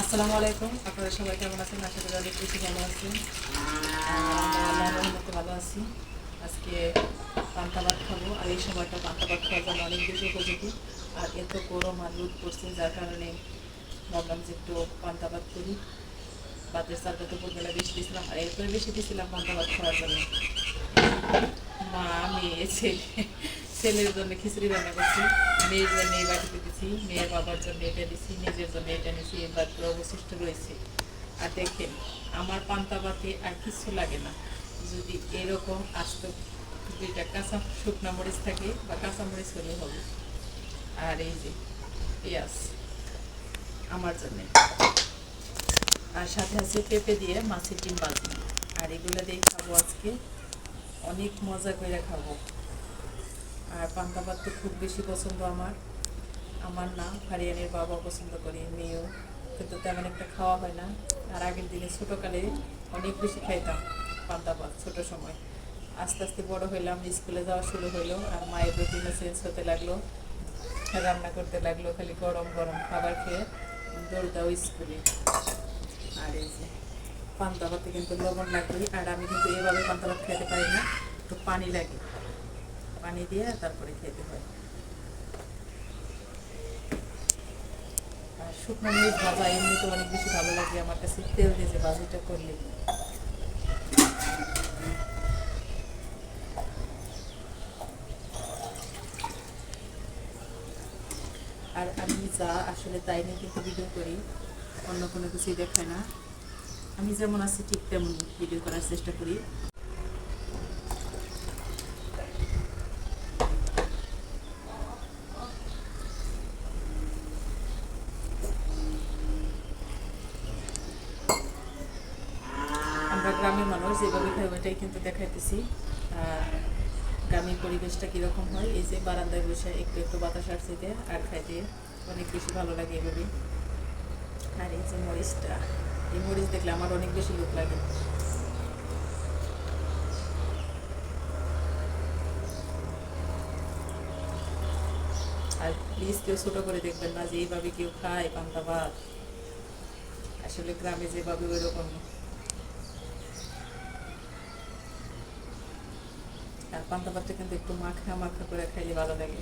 আসসালামু আলাইকুম। আপনারা সবাই কেমন আছেন? আশা করি অনেক বেশি ভালো আছেন। রহমতে ভালো আছি। আজকে পান্তা ভাত খাব আর এই সময়টা পান্তা ভাত খাওয়ার জন্য অনেক বেশি উপযোগী। আর এত গরম আর রোদ পড়ছে, যার কারণে ভাবলাম যে একটু পান্তা ভাত করি। ভাতের চালটা তো ভোরবেলা বেশি দিয়েছিলাম, আর এরপরে বেশি দিয়েছিলাম পান্তা ভাত খাওয়ার জন্য। মা, মেয়ে, ছেলে। ছেলের জন্য খিচুড়ি রান্না করছি মেয়ের জন্য এই বাটিতে দিচ্ছি, মেয়ের বাবার জন্য এটা দিচ্ছি, নিজের জন্য এটা নিচ্ছি এই বাটিগুলো অবশিষ্ট রয়েছে। আর দেখেন, আমার পান্তা ভাতে আর কিছু লাগে না। যদি এরকম আস্ত দুইটা কাঁচা শুকনা মরিচ থাকে বা কাঁচা মরিচ হলে হবে। আর এই যে পেঁয়াজ, আমার জন্য। আর সাথে আছে পেঁপে দিয়ে মাছের ডিম বাজি আর এগুলো দিয়ে খাব আজকে। অনেক মজা করে খাব। আর পান্তা ভাত তো খুব বেশি পছন্দ আমার। আমার না হারিয়ানের বাবা পছন্দ করে, মেয়েও। কিন্তু তেমন একটা খাওয়া হয় না। আর আগের দিনে ছোটোকালে অনেক বেশি খাইতাম পান্তা ভাত ছোটো সময়। আস্তে আস্তে বড় হইলাম, স্কুলে যাওয়া শুরু হইল, আর মায়ের রুটিনও চেঞ্জ হতে লাগল, রান্না করতে লাগল, খালি গরম গরম খাবার খেয়ে দৌড় দাও স্কুলে। আর এই যে পান্তা ভাতে কিন্তু লবণ লাগবে আর আমি কিন্তু এভাবে পান্তা ভাত খেতে পারি না, একটু পানি লাগে। পানি দিয়ে তারপরে খেতে হয়। আর শুকনো মরিচ ভাজা, এমনিতে অনেক বেশি ভালো লাগে আমার কাছে। তেল দিয়ে যে ভাজিটা করলে। আর আমি যা আসলে তাই নিয়ে কিন্তু ভিডিও করি, অন্য কোনো কিছুই দেখায় না। আমি যেমন আছি ঠিক তেমন ভিডিও করার চেষ্টা করি। আমরা গ্রামের মানুষ যেভাবে খাই ওইটাই কিন্তু দেখাইতেছি। আর গ্রামের পরিবেশটা কীরকম হয়? এই যে বারান্দায় বসে একটু একটু বাতাস আসছে আর খাইতে অনেক বেশি ভালো লাগে এভাবে। আর এই যে মরিচটা, এই মরিচ দেখলে আমার অনেক বেশি লোক লাগে। আর প্লিজ কেউ ছোটো করে দেখবেন না যে এইভাবে কেউ খায় পান্তা ভাত। আসলে গ্রামে যেভাবে ওই রকম আর পান্তা ভাতটা কিন্তু একটু মাখা মাখা করে খাইলে ভালো লাগে।